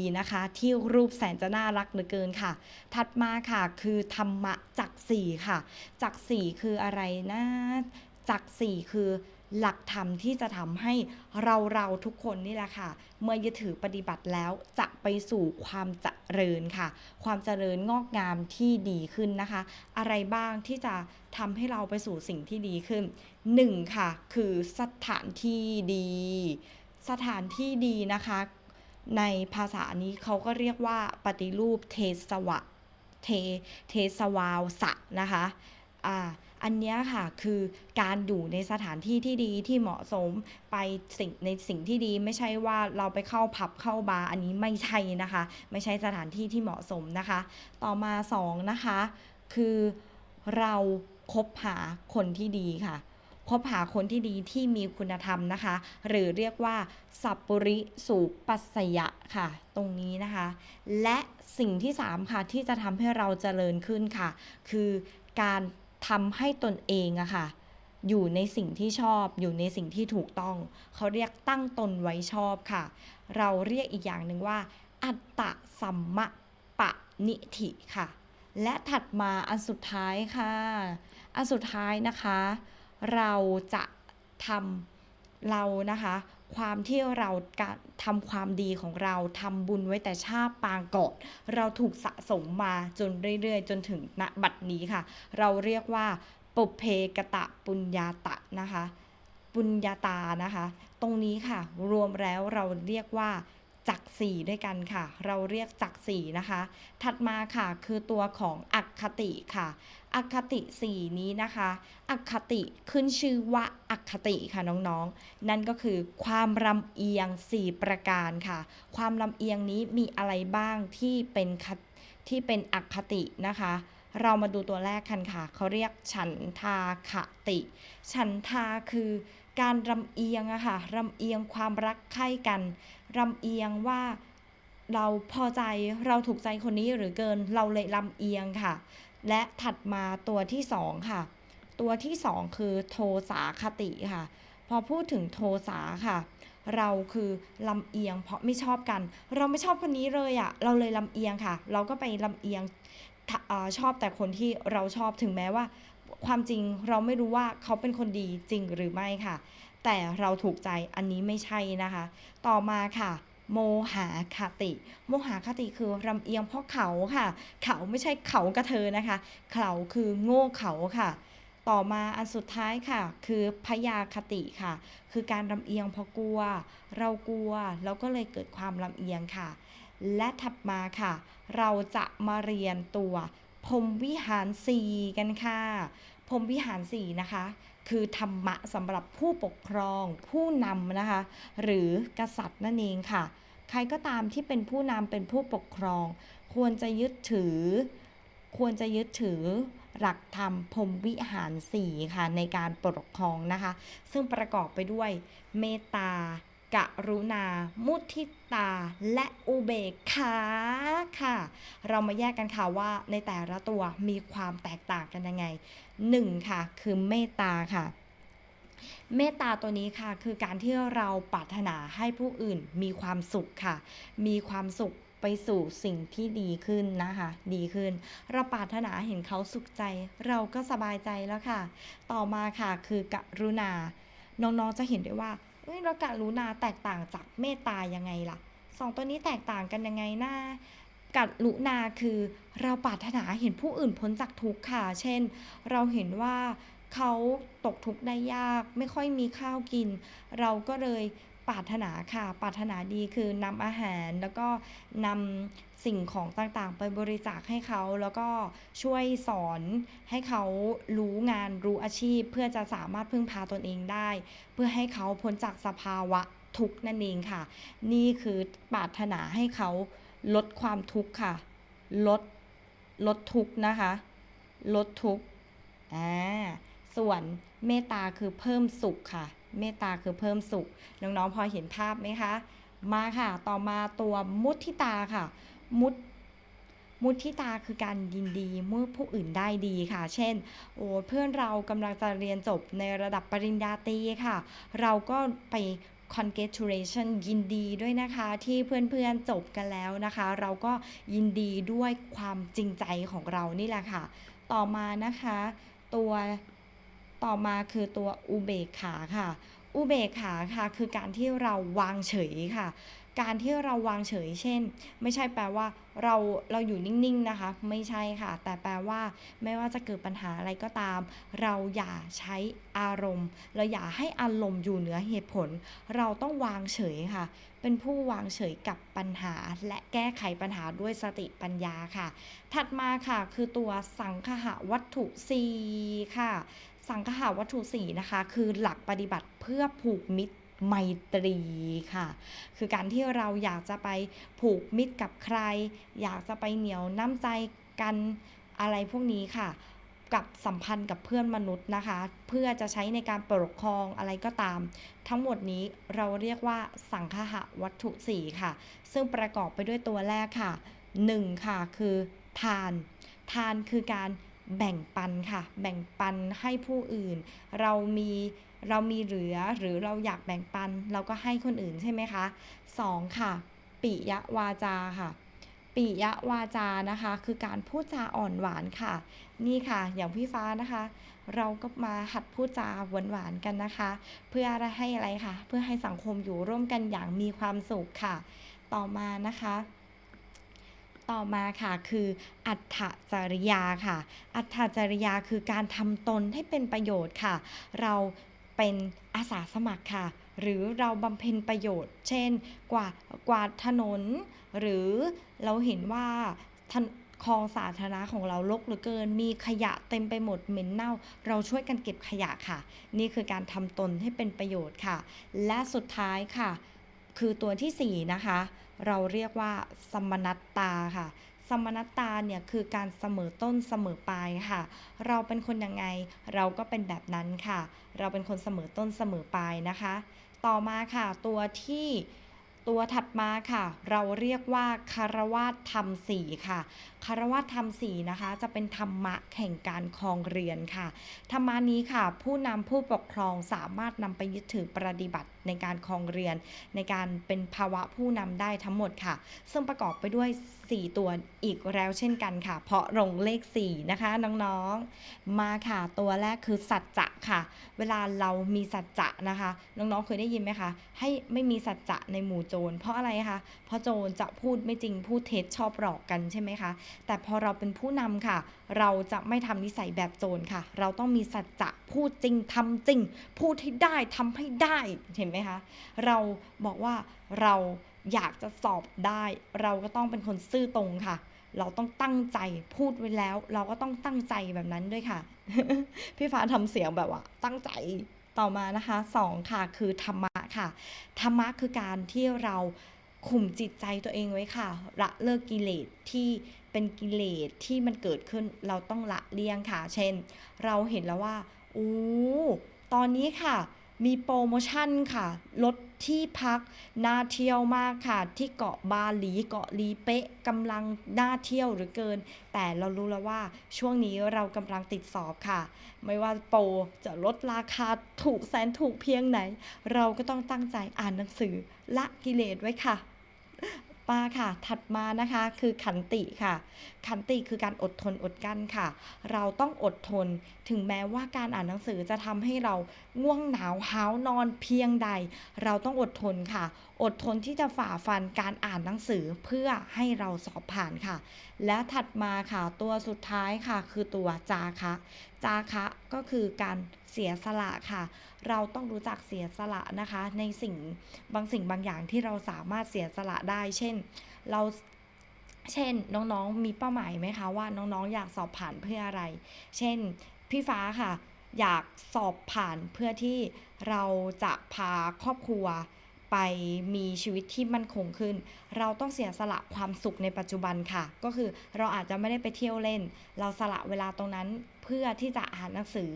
ีนะคะ ที่รูปแสนจะน่ารักเหลือเกินค่ะ ถัดมาค่ะคือธรรมะจักสี่ค่ะ จักสี่คืออะไรนะจักสี่คือหลักธรรมที่จะทำให้เราเราทุกคนนี่แหละค่ะ เมื่อยึดถือปฏิบัติแล้วจะไปสู่ความเจริญค่ะ ความเจริญงอกงามที่ดีขึ้นนะคะ อะไรบ้างที่จะทำให้เราไปสู่สิ่งที่ดีขึ้นหนึ่งค่ะ คือสถานที่ดี สถานที่ดีนะคะ ในภาษานี้เขาก็เรียกว่าปฏิรูปเทสวะเทเทสวาวสะนะคะอ่าอันนี้ค่ะคือการอยู่ในสถานที่ที่ดีที่เหมาะสมไปสิ่งในสิ่งที่ดีไม่ใช่ว่าเราไปเข้าผับเข้าบาร์อันนี้ไม่ใช่นะคะ ไม่ใช่สถานที่ที่เหมาะสมนะคะ ต่อมาสองนะคะคือเราคบหาคนที่ดีค่ะ คบหาคนที่ดีที่มีคุณธรรมนะคะ หรือเรียกว่าสัพปริสุปัสยะค่ะ ตรงนี้นะคะ และสิ่งที่ 3 ค่ะ ที่จะทำให้เราเจริญขึ้นค่ะ คือการทำให้ตนเองอะค่ะอยู่ในสิ่งที่ชอบอยู่ในสิ่งที่ถูกต้อง เขาเรียกตั้งตนไว้ชอบค่ะ เราเรียกอีกอย่างหนึ่งว่า อัตตะสัมมะปะนิธิค่ะ และถัดมาอันสุดท้ายค่ะ อันสุดท้ายนะคะ เราจะทำเรานะคะความที่เราการทำความดีของเราทำบุญไว้แต่ชาติปางก่อนเราถูกสะสมมาจนเรื่อยๆ จนถึงณบัดนี้ค่ะ เราเรียกว่าปุเพกตะปุญญาตะนะคะ ปุญญาตานะคะ ตรงนี้ค่ะ รวมแล้วเราเรียกว่า จักรสี่ด้วยกันค่ะ เราเรียกจักรสี่นะคะ ถัดมาค่ะคือตัวของอักคติค่ะอักคติสี่นี้นะคะอักคติขึ้นชื่อว่าอักคติค่ะน้องๆ นั่นก็คือความลำเอียง 4 ประการค่ะ ความลำเอียงนี้มีอะไรบ้างที่เป็นคที่เป็นอักคตินะคะเรามาดูตัวแรกกันค่ะ เขาเรียกฉันทาคติ ฉันทาคือ การรำเอียงอะค่ะรำเอียงความรักใคร่กันรำเอียงว่าเราพอใจเราถูกใจคนนี้หรือเกินเราเลยลำเอียงค่ะ และถัดมาตัวที่สองค่ะ ตัวที่สองคือโทสาคติค่ะ พอพูดถึงโทสาค่ะ เราคือลำเอียง เพราะไม่ชอบกัน เราไม่ชอบคนนี้เลยอะ่ะ เราเลยลำเอียงค่ะ เราก็ไปลำเอียงอชอบแต่คนที่เราชอบถึงแม้ว่า ความจริงเราไม่รู้ว่าเขาเป็นคนดีจริงหรือไม่ค่ะ แต่เราถูกใจอันนี้ไม่ใช่นะคะ ต่อมาค่ะ โมหาคติ โมหาคติคือลำเอียงเพราะเขาค่ะ เขาไม่ใช่เขากระเทอนะคะ เขาคือโง่เขาค่ะต่อมาอันสุดท้ายค่ะ คือพยาคติค่ะ คือการลำเอียงเพราะกลัว เรากลัวแล้วก็เลยเกิดความลำเอียงค่ะ และถัดมาค่ะ เราจะมาเรียนตัว พรมวิหารสีกันค่ะพรมวิหารสีนะคะ คือธรรมะสำหรับผู้ปกครองผู้นำนะคะ หรือกษัตริย์นั่นเองค่ะ ใครก็ตามที่เป็นผู้นำเป็นผู้ปกครอง ควรจะยึดถือ ควรจะยึดถือหลักธรรมพรมวิหารสี่ค่ะในการปกครองนะคะ ซึ่งประกอบไปด้วยเมตตา กรุณา มุทิตา และอุเบกขาค่ะ เรามาแยกกันค่ะว่าในแต่ละตัวมีความแตกต่างกันยังไงหนึ่งค่ะ คือเมตตาค่ะเมตตาตัวนี้ค่ะคือการที่เราปรารถนาให้ผู้อื่นมีความสุขค่ะ มีความสุขไปสู่สิ่งที่ดีขึ้นนะคะ ดีขึ้น เราปรารถนาเห็นเขาสุขใจ เราก็สบายใจแล้วค่ะ ต่อมาค่ะคือกรุณา น้องๆจะเห็นได้ว่า เอ้ยแล้วกรุณาแตกต่างจากเมตตายังไงล่ะสองตัวนี้แตกต่างกันยังไงนะกรุณาคือเราปรารถนาเห็นผู้อื่นพ้นจากทุกข์ค่ะ เช่น เราเห็นว่าเขาตกทุกข์ได้ยาก ไม่ค่อยมีข้าวกิน เราก็เลยปรารถนาค่ะ ปรารถนาดีคือนำอาหารแล้วก็นำ สิ่งของต่างๆ ไปบริจาคให้เขาแล้วก็ช่วยสอนให้เขารู้งานรู้อาชีพ เพื่อจะสามารถพึ่งพาตนเองได้ เพื่อให้เขาพ้นจากสภาวะทุกข์นั่นเองค่ะ นี่คือปรารถนาให้เขาลดความทุกข์ค่ะ ลดลดทุกข์นะคะ ลดทุกข์อ่าส่วนเมตตาคือเพิ่มสุขค่ะ เมตตาคือเพิ่มสุข น้องๆพอเห็นภาพไหมคะ มาค่ะ ต่อมาตัวมุทิตาค่ะ มุตมุทิตาคือการยินดีเมื่อผู้อื่นได้ดีค่ะ เช่น โอ้เพื่อนเรากำลังจะเรียนจบในระดับปริญญาตรีค่ะ เราก็ไป congratulation ยินดีด้วยนะคะ ที่เพื่อนๆจบกันแล้วนะคะ เราก็ยินดีด้วยความจริงใจของเรานี่แหละค่ะ ต่อมานะคะ ตัวต่อมาคือตัวอุเบกขาค่ะ อุเบกขาค่ะ คือการที่เราวางเฉยค่ะ การที่เราวางเฉยเช่น ไม่ใช่แปลว่าเราเราอยู่นิ่งๆนะคะ ไม่ใช่ค่ะ แต่แปลว่าไม่ว่าจะเกิดปัญหาอะไรก็ตาม เราอย่าใช้อารมณ์ เราอย่าให้อารมณ์อยู่เหนือเหตุผล เราต้องวางเฉยค่ะ เป็นผู้วางเฉยกับปัญหา และแก้ไขปัญหาด้วยสติปัญญาค่ะ ถัดมาค่ะคือตัวสังคหวัตถุสีค่ะ สังคหวัตถุสีนะคะ คือหลักปฏิบัติเพื่อผูกมิตร ไมตรีค่ะ คือการที่เราอยากจะไปผูกมิตรกับใคร อยากจะไปเหนียวน้ำใจกันอะไรพวกนี้ค่ะ กับสัมพันธ์กับเพื่อนมนุษย์นะคะ เพื่อจะใช้ในการปกครองอะไรก็ตาม ทั้งหมดนี้เราเรียกว่าสังคหวัตถุสี่ค่ะ ซึ่งประกอบไปด้วยตัวแรกค่ะ1ค่ะคือทาน ทานคือการแบ่งปันค่ะ แบ่งปันให้ผู้อื่น เรามี เรามีเหลือหรือเราอยากแบ่งปัน เราก็ให้คนอื่นใช่ไหมคะ 2 ค่ะ ปิยวาจาค่ะ ปิยวาจานะคะ คือการพูดจาอ่อนหวานค่ะ นี่ค่ะ อย่างพี่ฟ้านะคะ เราก็มาหัดพูดจาหวานหวานกันนะคะ เพื่อให้อะไรคะเพื่อให้สังคมอยู่ร่วมกันอย่างมีความสุขค่ะ ต่อมานะคะต่อมาค่ะคืออัตถจริยาค่ะ อัตถจริยาคือการทำตนให้เป็นประโยชน์ค่ะ เรา เป็นอาสาสมัครค่ะ หรือเราบำเพ็ญประโยชน์ เช่น กวาดกวาดถนน หรือเราเห็นว่าคลองสาธารณะของเรารกเหลือเกิน มีขยะเต็มไปหมดเหม็นเน่า เราช่วยกันเก็บขยะค่ะ นี่คือการทำตนให้เป็นประโยชน์ค่ะ และสุดท้ายค่ะ คือตัวที่ 4 นะคะ เราเรียกว่าสมนัตตาค่ะ สมนัตาเนี่ยคือการเสมอต้นเสมอปลายค่ะ เราเป็นคนยังไงเราก็เป็นแบบนั้นค่ะ เราเป็นคนเสมอต้นเสมอปลายนะคะ ต่อมาค่ะตัวที่ตัวถัดมาค่ะ เราเรียกว่าคารวาสธรรมสีค่ะคารวาสธรรมสีนะคะ จะเป็นธรรมะแห่งการครองเรือนค่ะธรรมานี้ค่ะ ผู้นำผู้ปกครองสามารถนำไปยึดถือปฏิบัติ ในการครองเรือน ในการเป็นภาวะผู้นำได้ทั้งหมดค่ะ ซึ่งประกอบไปด้วย 4 ตัวอีกแล้วเช่นกันค่ะ เพราะลงเลข 4 นะคะ น้องๆ มาค่ะ ตัวแรกคือสัจจะค่ะ เวลาเรามีสัจจะนะคะ น้องๆ เคยได้ยินไหมคะ ให้ไม่มีสัจจะในหมู่โจร เพราะอะไรคะ เพราะโจรจะพูดไม่จริง พูดเท็จชอบหลอกกันใช่ไหมคะ แต่พอเราเป็นผู้นำค่ะ เราจะไม่ทำนิสัยแบบโจรค่ะ เราต้องมีสัจจะพูดจริงทำจริง พูดให้ได้ทำให้ได้ เห็นไหมคะ เราบอกว่าเราอยากจะสอบได้ เราก็ต้องเป็นคนซื่อตรงค่ะ เราต้องตั้งใจพูดไว้แล้ว เราก็ต้องตั้งใจแบบนั้นด้วยค่ะ พี่ฟ้าทำเสียงแบบว่า ตั้งใจต่อมานะคะสองค่ะคือธรรมะค่ะ ธรรมะคือการที่เราข่มจิตใจตัวเองไว้ค่ะละเลิกกิเลสที่เป็นกิเลสที่มันเกิดขึ้นเราต้องละเลี่ยงค่ะ เช่น เราเห็นแล้วว่าโอ้ตอนนี้ค่ะ มีโปรโมชั่นค่ะลดที่พักน่าเที่ยวมากค่ะ ที่เกาะบาหลีเกาะลีเป๊ะกำลังน่าเที่ยวหรือเกิน แต่เรารู้แล้วว่าช่วงนี้เรากำลังติดสอบค่ะ ไม่ว่าโปรจะลดราคาถูกแสนถูกเพียงไหน เราก็ต้องตั้งใจอ่านหนังสือละกิเลสไว้ค่ะ มาค่ะ ถัดมานะคะคือขันติค่ะ ขันติคือการอดทนอดกั้นค่ะ เราต้องอดทน ถึงแม้ว่าการอ่านหนังสือจะทำให้เราง่วงหนาวห้าวนอนเพียงใด เราต้องอดทนค่ะอดทนที่จะฝ่าฟันการอ่านหนังสือเพื่อให้เราสอบผ่านค่ะ และถัดมาค่ะตัวสุดท้ายค่ะ คือตัวจาคะ จาคะก็คือการเสียสละค่ะ เราต้องรู้จักเสียสละนะคะ ในสิ่งบางสิ่งบางอย่างที่เราสามารถเสียสละได้ เช่น เราเช่นน้องๆมีเป้าหมายไหมคะว่าน้องๆอยากสอบผ่านเพื่ออะไร เช่นพี่ฟ้าค่ะ อยากสอบผ่านเพื่อที่เราจะพาครอบครัว ไปมีชีวิตที่มั่นคงขึ้น เราต้องเสียสละความสุขในปัจจุบันค่ะ ก็คือเราอาจจะไม่ได้ไปเที่ยวเล่น เราสละเวลาตรงนั้นเพื่อที่จะอ่านหนังสือ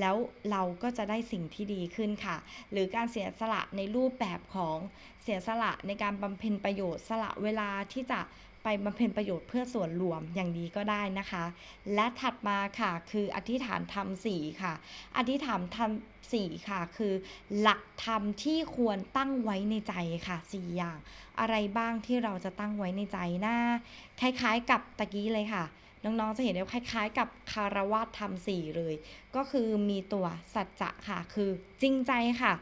แล้วเราก็จะได้สิ่งที่ดีขึ้นค่ะ หรือการเสียสละในรูปแบบของเสียสละในการบำเพ็ญประโยชน์ สละเวลาที่จะ ไปบำเพ็ญประโยชน์เพื่อส่วนรวมอย่างนี้ก็ได้นะคะ และถัดมาค่ะคืออธิษฐานธรรมสี่ค่ะ อธิษฐานธรรมสี่ค่ะ คือหลักธรรมที่ควรตั้งไว้ในใจค่ะสี่อย่าง อะไรบ้างที่เราจะตั้งไว้ในใจนะคล้ายๆ กับตะกี้เลยค่ะน้องๆ จะเห็นได้ว่าคล้ายๆ กับคารวะธรรมสี่เลย ก็คือมีตัวสัจจะค่ะ คือจริงใจค่ะ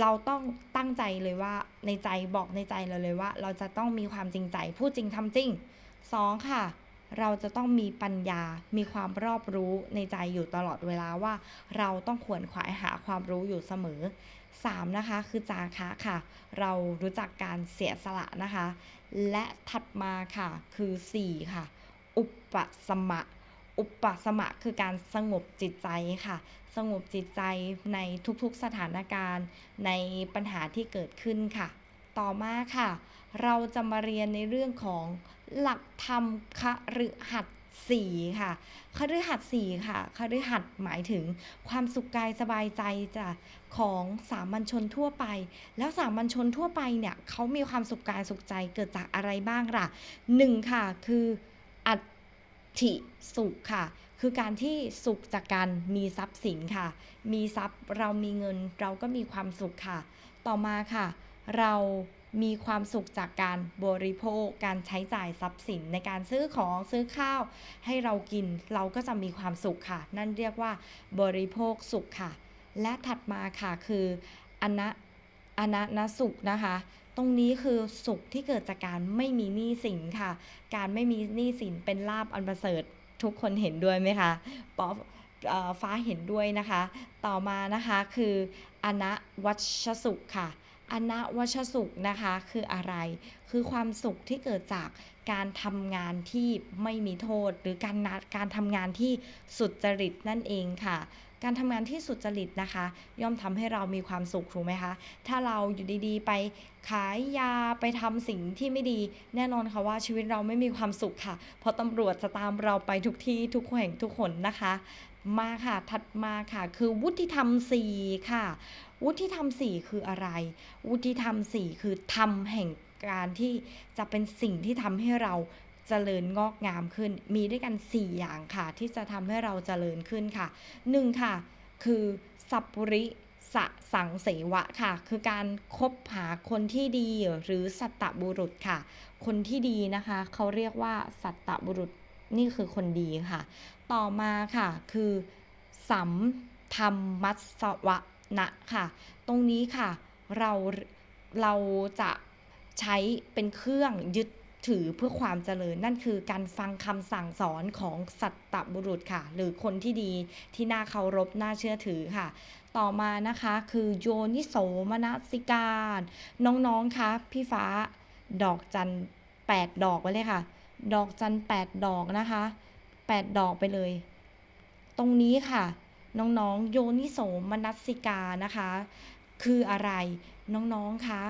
เราต้องตั้งใจเลยว่าในใจบอกในใจเราเลยว่า เราจะต้องมีความจริงใจพูดจริงทำจริงสองค่ะ เราจะต้องมีปัญญา มีความรอบรู้ในใจอยู่ตลอดเวลาว่า เราต้องขวนขวายหาความรู้อยู่เสมอ 3. นะคะคือจาคะค่ะ เรารู้จักการเสียสละนะคะ และถัดมาค่ะคือ4ค่ะ อุปสมะอุปสมะคือการสงบจิตใจค่ะ สงบจิตใจในทุกๆสถานการณ์ในปัญหาที่เกิดขึ้นค่ะ ต่อมาค่ะ เราจะมาเรียนในเรื่องของหลักธรรมคฤหัสถ์สี่ค่ะคฤหัสถ์สี่ค่ะคฤหัสถ์หมายถึงความสุขกายสบายใจจ้ะของสามัญชนทั่วไป แล้วสามัญชนทั่วไปเนี่ยเขามีความสุขกายสุขใจเกิดจากอะไรบ้างล่ะหนึ่งค่ะคืออัตถิสุขค่ะ คือการที่สุขจากการมีทรัพย์สินค่ะ มีทรัพย์เรามีเงินเราก็มีความสุขค่ะ ต่อมาค่ะ เรามีความสุขจากการบริโภค การใช้จ่ายทรัพย์สินในการซื้อของซื้อข้าว ให้เรากินเราก็จะมีความสุขค่ะ นั่นเรียกว่าบริโภคสุขค่ะ และถัดมาค่ะคืออนะอนะนสุขนะคะ ตรงนี้คือสุขที่เกิดจากการไม่มีหนี้สินค่ะ การไม่มีหนี้สินเป็นลาบอันประเสริฐ ทุกคนเห็นด้วยไหมคะป๊อปเอ่อฟ้าเห็นด้วยนะคะ ต่อมานะคะคืออนะวัชสุขค่ะอนะวัชสุขนะคะคืออะไร คือความสุขที่เกิดจากการทำงานที่ไม่มีโทษ หรือการนัดการทำงานที่สุจริตนั่นเองค่ะ การทำงานที่สุจริตนะคะ ย่อมทำให้เรามีความสุขถูกไหมคะ ถ้าเราอยู่ดีๆ ไปขายยาไปทำสิ่งที่ไม่ดี แน่นอนค่ะว่าชีวิตเราไม่มีความสุขค่ะ เพราะตำรวจจะตามเราไปทุกที่ทุกแห่งทุกคนนะคะ มาค่ะถัดมาค่ะคือวุฒิธรรมสี่ค่ะ วุฒิธรรมสี่คืออะไร วุฒิธรรมสี่คือธรรมแห่งการที่จะเป็นสิ่งที่ทำให้เรา เจริญงอกงามขึ้น มีด้วยกัน 4 อย่างค่ะ ที่จะทำให้เราเจริญขึ้นค่ะ 1 ค่ะ คือสัพปุริสสังเสวะค่ะ คือการคบหาคนที่ดีหรือสัตตบุรุษค่ะ คนที่ดีนะคะ เขาเรียกว่าสัตตบุรุษนี่คือคนดีค่ะ ต่อมาค่ะ คือสัมธรรมัสสวะนะค่ะ ตรงนี้ค่ะ เราเราจะใช้เป็นเครื่องยึด ถือเพื่อความเจริญนั่นคือการฟังคำสั่งสอนของสัตตบุรุษค่ะ หรือคนที่ดีที่น่าเคารพน่าเชื่อถือค่ะ ต่อมานะคะคือโยนิโสมนสิการ น้องๆคะพี่ฟ้าดอกจันแปดดอกไว้เลยค่ะ ดอกจันแปดดอกนะคะแปดดอกไปเลย ตรงนี้ค่ะ น้องๆ โยนิโสมนัสสิกานะคะ คืออะไรน้องๆคะ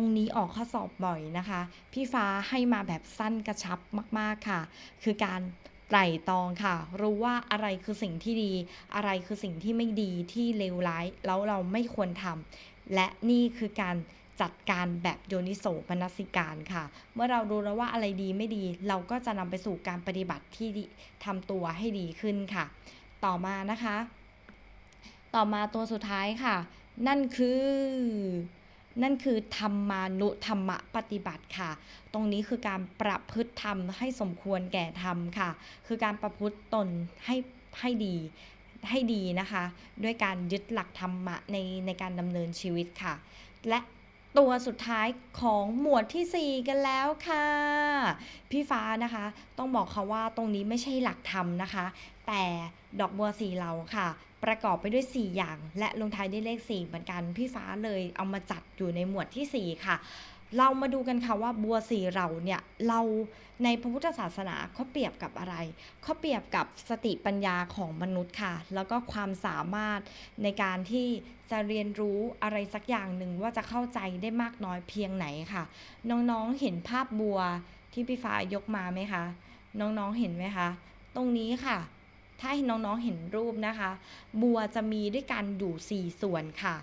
รงนี้ออกข้อสอบบ่อยนะคะ พี่ฟ้าให้มาแบบสั้นกระชับมาก ๆค่ะ คือการไตร่ตรองค่ะ รู้ว่าอะไรคือสิ่งที่ดี อะไรคือสิ่งที่ไม่ดีที่เลวร้ายแล้วเราไม่ควรทำและนี่คือการจัดการแบบโยนิโสมนสิการค่ะ เมื่อเรารู้แล้วว่าอะไรดีไม่ดี เราก็จะนำไปสู่การปฏิบัติที่ทำตัวให้ดีขึ้นค่ะ ต่อมานะคะ ต่อมาตัวสุดท้ายค่ะ นั่นคือ นั่นคือธรรมานุธรรมปฏิบัติค่ะ ตรงนี้คือการประพฤติธรรมให้สมควรแก่ธรรมค่ะ คือการประพฤติตนให้ให้ดีให้ดีนะคะ ด้วยการยึดหลักธรรมะในในการดำเนินชีวิตค่ะ และตัวสุดท้ายของหมวดทีสี่4 กันแล้วค่ะ พี่ฟ้านะคะ ต้องบอกเขาว่าตรงนี้ไม่ใช่หลักธรรมนะคะ แต่ดอกบัวสีเหลาค่ะ ประกอบไปด้วย 4 อย่าง และลงท้ายด้วยเลข 4 เหมือนกันพี่ฟ้าเลยเอามาจัดอยู่ในหมวดทีสี่ 4 ค่ะ เรามาดูกันค่ะว่าบัวสีเราเนี่ยเราในพระพุทธศาสนาเขาเปรียบกับอะไรเขาเปรียบกับสติปัญญาของมนุษย์ค่ะ แล้วก็ความสามารถในการที่จะเรียนรู้อะไรสักอย่างหนึ่งว่าจะเข้าใจได้มากน้อยเพียงไหนค่ะ น้องๆเห็นภาพบัวที่พี่ฟ้ายกมาไหมคะ น้องๆเห็นไหมคะ ตรงนี้ค่ะ ถ้าให้น้องๆเห็นรูปนะคะ บัวจะมีด้วยกันอยู่ 4 ส่วนค่ะ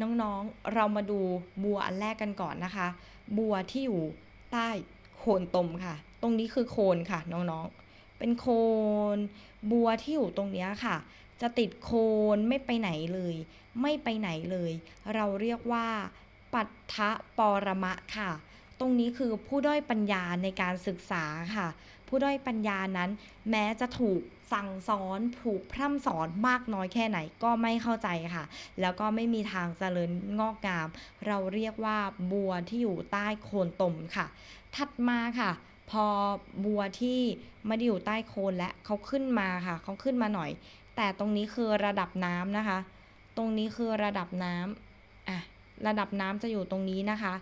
น้องๆเรามาดูบัวอันแรกกันก่อนนะคะ บัวที่อยู่ใต้โคนตมค่ะ ตรงนี้คือโคนค่ะน้องๆ เป็นโคน บัวที่อยู่ตรงนี้ค่ะ จะติดโคนไม่ไปไหนเลย ไม่ไปไหนเลย เราเรียกว่า ปัททะปรมะค่ะตรงนี้คือผู้ด้อยปัญญาในการศึกษาค่ะ ผู้ด้อยปัญญานั้น แม้จะถูก สั่งสอนถูกพร่ำสอนมากน้อยแค่ไหนก็ไม่เข้าใจค่ะ แล้วก็ไม่มีทางเจริญงอกงาม เราเรียกว่าบัวที่อยู่ใต้โคนตมค่ะ ถัดมาค่ะ พอบัวที่ไม่ได้อยู่ใต้โคนและเขาขึ้นมาค่ะเขาขึ้นมาหน่อย แต่ตรงนี้คือระดับน้ำนะคะ ตรงนี้คือระดับน้ำอะระดับน้ำจะอยู่ตรงนี้นะคะ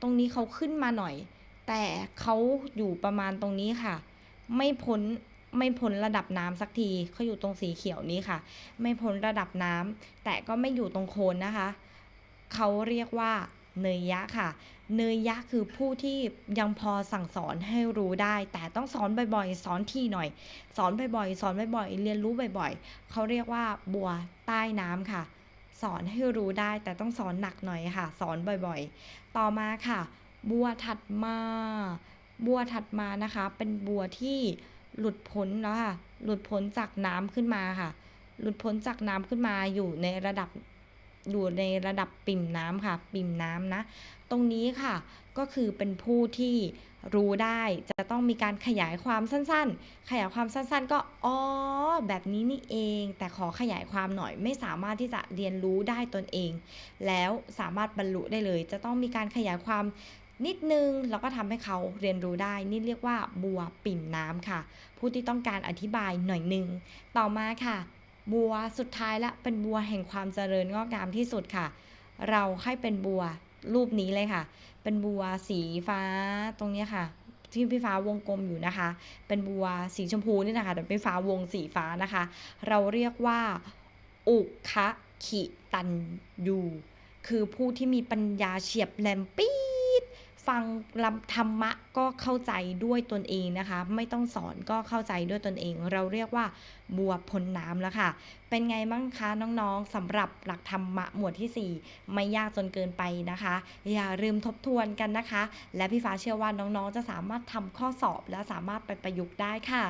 ตรงนี้เขาขึ้นมาหน่อย แต่เขาอยู่ประมาณตรงนี้ค่ะ ไม่พ้น ไม่พ้นระดับน้ำสักทีเขาอยู่ตรงสีเขียวนี้ค่ะ ไม่พ้นระดับน้ำแต่ก็ไม่อยู่ตรงโคนนะคะเขาเรียกว่าเนยยะค่ะ เนยยะคือผู้ที่ยังพอสั่งสอนให้รู้ได้ แต่ต้องสอนบ่อยๆ สอนทีหน่อย สอนบ่อยๆ สอนบ่อยๆ เรียนรู้บ่อยๆ เขาเรียกว่าบัวใต้น้ำค่ะ สอนให้รู้ได้แต่ต้องสอนหนักหน่อยค่ะ สอนบ่อยๆ ต่อมาค่ะ บัวถัดมา บัวถัดมานะคะ เป็นบัวที่ หลุดพ้นแล้วค่ะ หลุดพ้นจากน้ำขึ้นมาค่ะ หลุดพ้นจากน้ำขึ้นมาอยู่ในระดับอยู่ในระดับปิ่มน้ำค่ะ ปิ่มน้ำนะ ตรงนี้ค่ะก็คือเป็นผู้ที่รู้ได้จะต้องมีการขยายความสั้นๆ ขยายความสั้นๆ ก็อ๋อแบบนี้นี่เอง แต่ขอขยายความหน่อยไม่สามารถที่จะเรียนรู้ได้ตนเอง แล้วสามารถบรรลุได้เลย จะต้องมีการขยายความ นิดนึงแล้วก็ทำให้เขาเรียนรู้ได้ นี่เรียกว่าบัวปิ่มน้ำค่ะ ผู้ที่ต้องการอธิบายหน่อยหนึง ต่อมาค่ะ บัวสุดท้ายละเป็นบัวแห่งความเจริญงอกงามที่สุดค่ะ เราให้เป็นบัวรูปนี้เลยค่ะ เป็นบัวสีฟ้าตรงนี้ค่ะที่พี่ฟ้าวงกลมอยู่นะคะ เป็นบัวสีชมพูนี่นะคะ แต่พี่ฟ้าวงสีฟ้านะคะ เราเรียกว่า อุคะขิตันยู คือผู้ที่มีปัญญาเฉียบแหลมปี๊ด ฟังธรรมะก็เข้าใจด้วยตนเองนะคะ ไม่ต้องสอนก็เข้าใจด้วยตนเอง เราเรียกว่าบัวพ้นน้ำแล้วค่ะ เป็นไงบ้างคะน้องๆสำหรับหลักธรรมะหมวดที่ 4 ไม่ยากจนเกินไปนะคะ อย่าลืมทบทวนกันนะคะ และพี่ฟ้าเชื่อว่าน้องๆจะสามารถทำข้อสอบและสามารถไปประยุกต์ได้ค่ะ